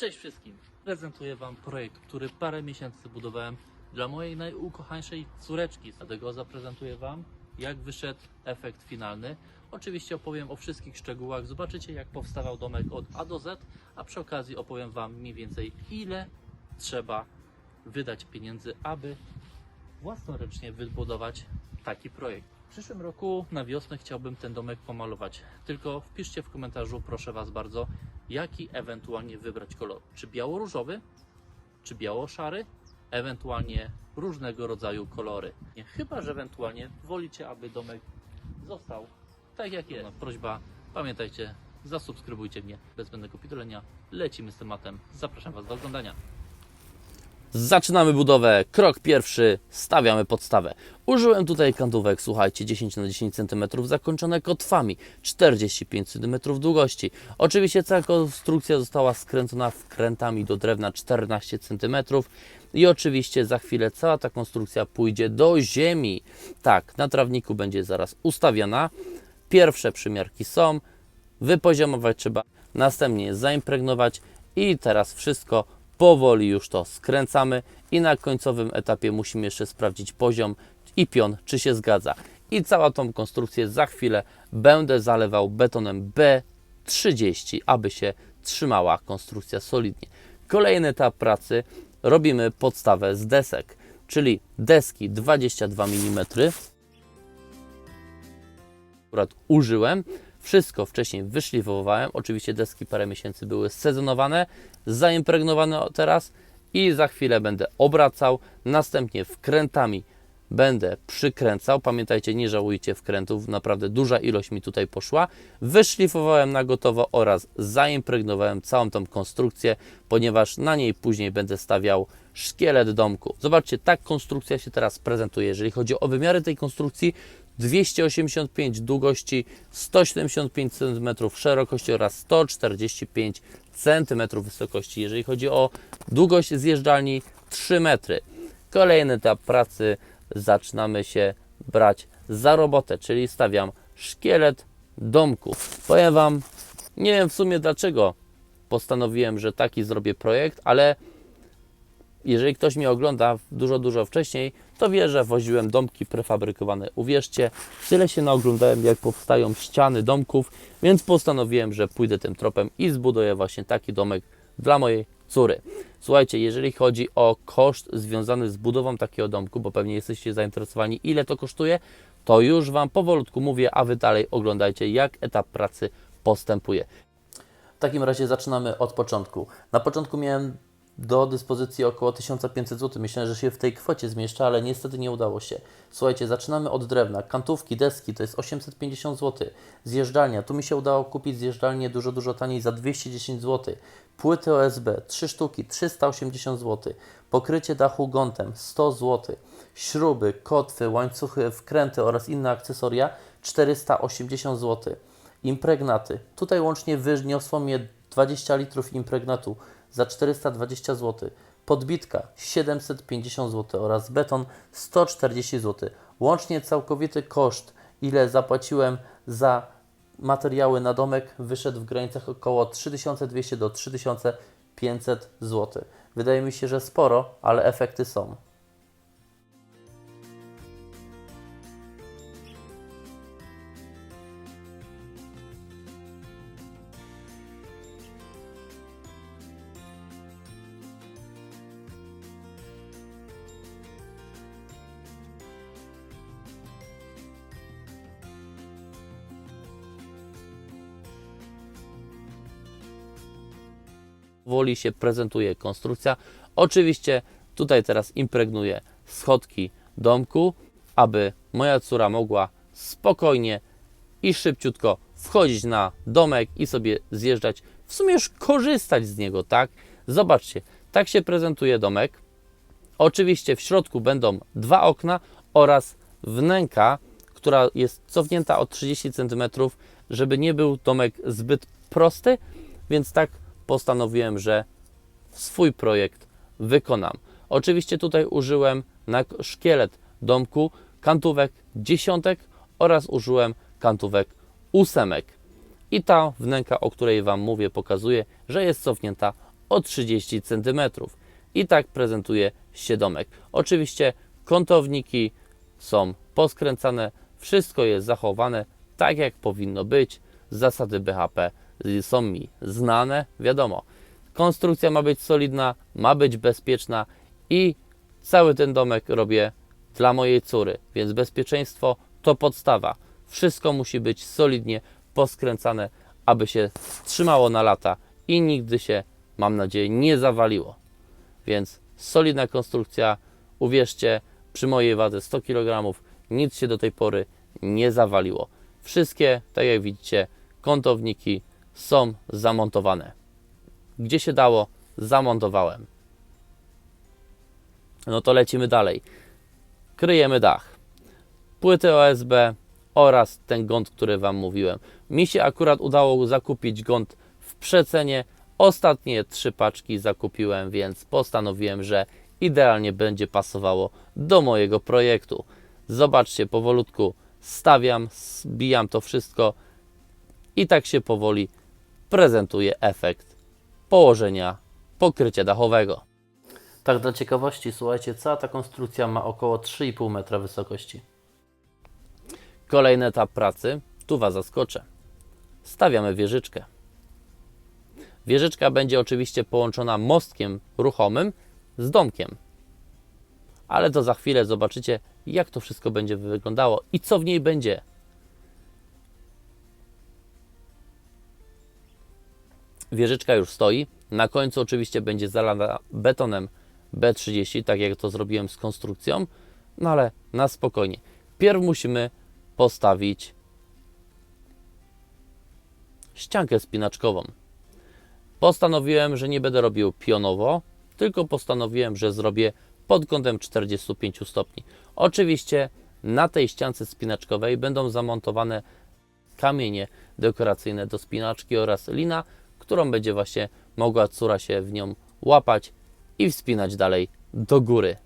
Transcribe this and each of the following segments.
Cześć wszystkim! Prezentuję Wam projekt, który parę miesięcy budowałem dla mojej najukochańszej córeczki. Dlatego zaprezentuję Wam, jak wyszedł efekt finalny. Oczywiście opowiem o wszystkich szczegółach. Zobaczycie, jak powstawał domek od A do Z, a przy okazji opowiem Wam mniej więcej, ile trzeba wydać pieniędzy, aby własnoręcznie wybudować taki projekt. W przyszłym roku na wiosnę chciałbym ten domek pomalować. Tylko wpiszcie w komentarzu, proszę Was bardzo, jaki ewentualnie wybrać kolor. Czy biało-różowy, czy biało-szary, ewentualnie różnego rodzaju kolory. Chyba, że ewentualnie wolicie, aby domek został tak jak jest. Prośba, pamiętajcie, zasubskrybujcie mnie. Bez zbędnego pitolenia lecimy z tematem. Zapraszam Was do oglądania. Zaczynamy budowę. Krok pierwszy, stawiamy podstawę. Użyłem tutaj kantówek, słuchajcie, 10 na 10 cm zakończone kotwami, 45 cm długości. Oczywiście cała konstrukcja została skręcona wkrętami do drewna 14 cm i oczywiście za chwilę cała ta konstrukcja pójdzie do ziemi. Tak, na trawniku będzie zaraz ustawiona. Pierwsze przymiarki są, wypoziomować trzeba, następnie zaimpregnować i teraz wszystko powoli już to skręcamy i na końcowym etapie musimy jeszcze sprawdzić poziom i pion, czy się zgadza. I całą tą konstrukcję za chwilę będę zalewał betonem B30, aby się trzymała konstrukcja solidnie. Kolejny etap pracy robimy podstawę z desek, czyli deski 22 mm akurat użyłem. Wszystko wcześniej wyszlifowałem. Oczywiście deski parę miesięcy były sezonowane, zaimpregnowane teraz i za chwilę będę obracał. Następnie wkrętami będę przykręcał. Pamiętajcie, nie żałujcie wkrętów, naprawdę duża ilość mi tutaj poszła. Wyszlifowałem na gotowo oraz zaimpregnowałem całą tą konstrukcję, ponieważ na niej później będę stawiał szkielet domku. Zobaczcie, tak konstrukcja się teraz prezentuje. Jeżeli chodzi o wymiary tej konstrukcji, 285 długości, 175 cm szerokości oraz 145 cm wysokości. Jeżeli chodzi o długość zjeżdżalni 3 metry. Kolejny etap pracy zaczynamy się brać za robotę, czyli stawiam szkielet domku. Powiem Wam, nie wiem w sumie dlaczego postanowiłem, że taki zrobię projekt, ale jeżeli ktoś mnie ogląda dużo, dużo wcześniej, to wie, że woziłem domki prefabrykowane. Uwierzcie, tyle się naoglądałem, jak powstają ściany domków, więc postanowiłem, że pójdę tym tropem i zbuduję właśnie taki domek dla mojej córy. Słuchajcie, jeżeli chodzi o koszt związany z budową takiego domku, bo pewnie jesteście zainteresowani, ile to kosztuje, to już Wam powolutku mówię, a Wy dalej oglądajcie, jak etap pracy postępuje. W takim razie zaczynamy od początku. Na początku miałem do dyspozycji około 1500 zł. Myślałem, że się w tej kwocie zmieszczę, ale niestety nie udało się. Słuchajcie, zaczynamy od drewna. Kantówki, deski to jest 850 zł. Zjeżdżalnia, tu mi się udało kupić zjeżdżalnię dużo, dużo taniej za 210 zł. Płyty OSB, 3 sztuki, 380 zł. Pokrycie dachu gątem, 100 zł. Śruby, kotwy, łańcuchy, wkręty oraz inne akcesoria, 480 zł. Impregnaty. Tutaj łącznie wyniosło mnie 20 litrów impregnatu za 420 zł. Podbitka 750 zł oraz beton 140 zł. Łącznie całkowity koszt, ile zapłaciłem za materiały na domek, wyszedł w granicach około 3200 do 3500 zł. Wydaje mi się, że sporo, ale efekty są. Powoli się prezentuje konstrukcja. Oczywiście tutaj teraz impregnuję schodki domku, aby moja córa mogła spokojnie i szybciutko wchodzić na domek i sobie zjeżdżać, w sumie już korzystać z niego, tak? Zobaczcie, tak się prezentuje domek. Oczywiście w środku będą dwa okna oraz wnęka, która jest cofnięta o 30 cm, żeby nie był domek zbyt prosty, więc tak postanowiłem, że swój projekt wykonam. Oczywiście tutaj użyłem na szkielet domku kantówek dziesiątek oraz użyłem kantówek ósemek. I ta wnęka, o której Wam mówię, pokazuje, że jest cofnięta o 30 cm. I tak prezentuje się domek. Oczywiście kątowniki są poskręcane, wszystko jest zachowane tak jak powinno być. Zasady BHP są mi znane, wiadomo. Konstrukcja ma być solidna, ma być bezpieczna i cały ten domek robię dla mojej córy, więc bezpieczeństwo to podstawa. Wszystko musi być solidnie poskręcane, aby się trzymało na lata i nigdy się, mam nadzieję, nie zawaliło. Więc solidna konstrukcja, uwierzcie, przy mojej wadze 100 kg nic się do tej pory nie zawaliło. Wszystkie, tak jak widzicie, kątowniki są zamontowane. Gdzie się dało, zamontowałem. No to lecimy dalej. Kryjemy dach. Płyty OSB oraz ten gąd, który Wam mówiłem. Mi się akurat udało zakupić gąd w przecenie. Ostatnie trzy paczki zakupiłem, więc postanowiłem, że idealnie będzie pasowało do mojego projektu. Zobaczcie, powolutku stawiam, zbijam to wszystko i tak się powoli prezentuje efekt położenia pokrycia dachowego. Tak dla ciekawości, słuchajcie, cała ta konstrukcja ma około 3,5 metra wysokości. Kolejny etap pracy, tu Was zaskoczę. Stawiamy wieżyczkę. Wieżyczka będzie oczywiście połączona mostkiem ruchomym z domkiem. Ale to za chwilę zobaczycie, jak to wszystko będzie wyglądało i co w niej będzie. Wieżyczka już stoi. Na końcu oczywiście będzie zalana betonem B30, tak jak to zrobiłem z konstrukcją. No ale na spokojnie. Pierw musimy postawić ściankę spinaczkową. Postanowiłem, że nie będę robił pionowo, tylko postanowiłem, że zrobię pod kątem 45 stopni. Oczywiście na tej ściance spinaczkowej będą zamontowane kamienie dekoracyjne do spinaczki oraz lina, którą będzie właśnie mogła córa się w nią łapać i wspinać dalej do góry.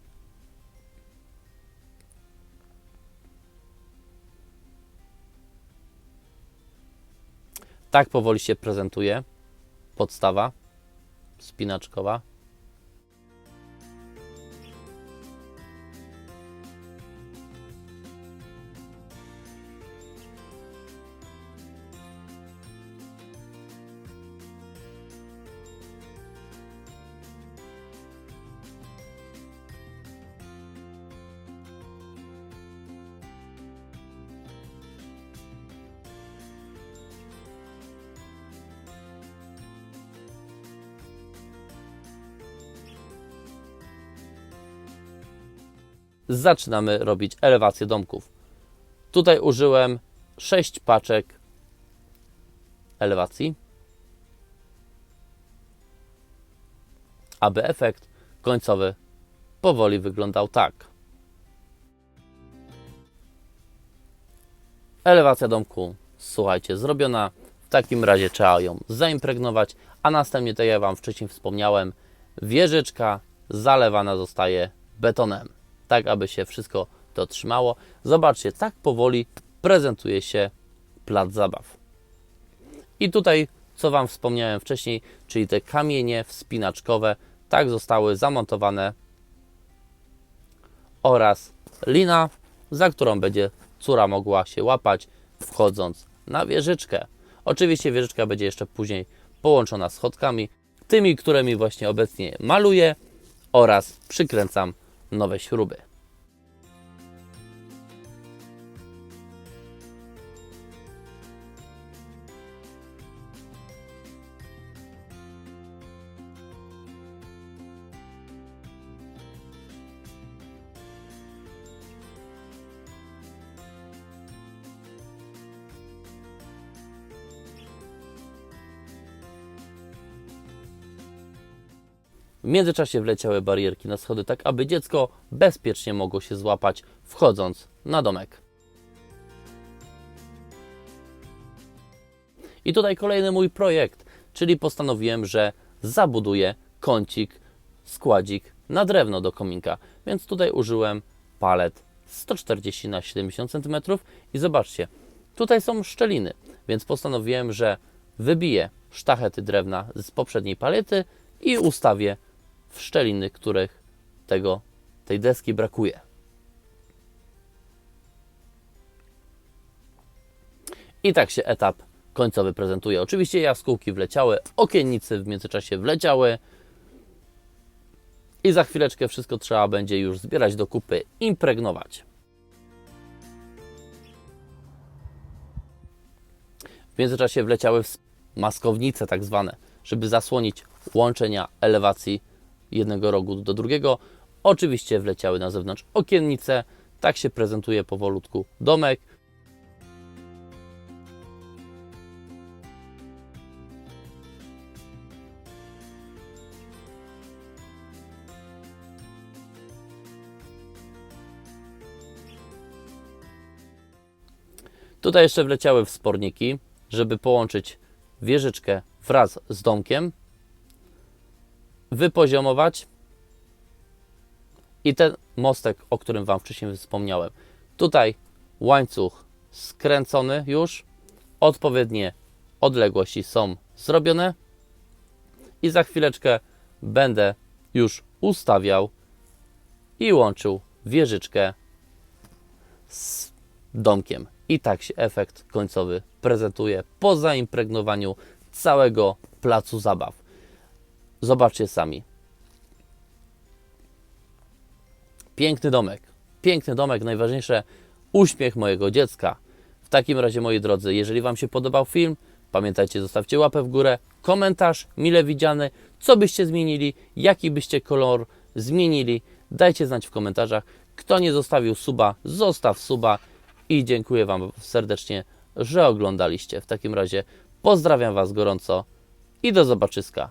Tak powoli się prezentuje podstawa spinaczkowa. Zaczynamy robić elewację domków. Tutaj użyłem 6 paczek elewacji, aby efekt końcowy powoli wyglądał tak. Elewacja domku, słuchajcie, zrobiona. W takim razie trzeba ją zaimpregnować, a następnie, tak jak Wam wcześniej wspomniałem, wieżyczka zalewana zostaje betonem tak aby się wszystko to trzymało. Zobaczcie, tak powoli prezentuje się plac zabaw. I tutaj, co Wam wspomniałem wcześniej, czyli te kamienie wspinaczkowe, tak zostały zamontowane oraz lina, za którą będzie córa mogła się łapać, wchodząc na wieżyczkę. Oczywiście wieżyczka będzie jeszcze później połączona schodkami, tymi, którymi właśnie obecnie maluję oraz przykręcam nowe śruby. W międzyczasie wleciały barierki na schody, tak aby dziecko bezpiecznie mogło się złapać, wchodząc na domek. I tutaj kolejny mój projekt, czyli postanowiłem, że zabuduję kącik, składzik na drewno do kominka. Więc tutaj użyłem palet 140 na 70 cm i zobaczcie, tutaj są szczeliny, więc postanowiłem, że wybiję sztachety drewna z poprzedniej palety i ustawię w szczeliny, których tego, tej deski brakuje. I tak się etap końcowy prezentuje. Oczywiście jaskółki wleciały, okiennice w międzyczasie wleciały i za chwileczkę wszystko trzeba będzie już zbierać do kupy, impregnować. W międzyczasie wleciały maskownice tak zwane, żeby zasłonić łączenia elewacji jednego rogu do drugiego. Oczywiście wleciały na zewnątrz okiennice. Tak się prezentuje powolutku domek. Tutaj jeszcze wleciały wsporniki, żeby połączyć wieżyczkę wraz z domkiem, wypoziomować i ten mostek, o którym Wam wcześniej wspomniałem. Tutaj łańcuch skręcony już, odpowiednie odległości są zrobione i za chwileczkę będę już ustawiał i łączył wieżyczkę z domkiem. I tak się efekt końcowy prezentuje po zaimpregnowaniu całego placu zabaw. Zobaczcie sami. Piękny domek. Piękny domek, najważniejsze uśmiech mojego dziecka. W takim razie, moi drodzy, jeżeli Wam się podobał film, pamiętajcie, zostawcie łapę w górę, komentarz mile widziany, co byście zmienili, jaki byście kolor zmienili. Dajcie znać w komentarzach. Kto nie zostawił suba, zostaw suba i dziękuję Wam serdecznie, że oglądaliście. W takim razie pozdrawiam Was gorąco i do zobaczyska.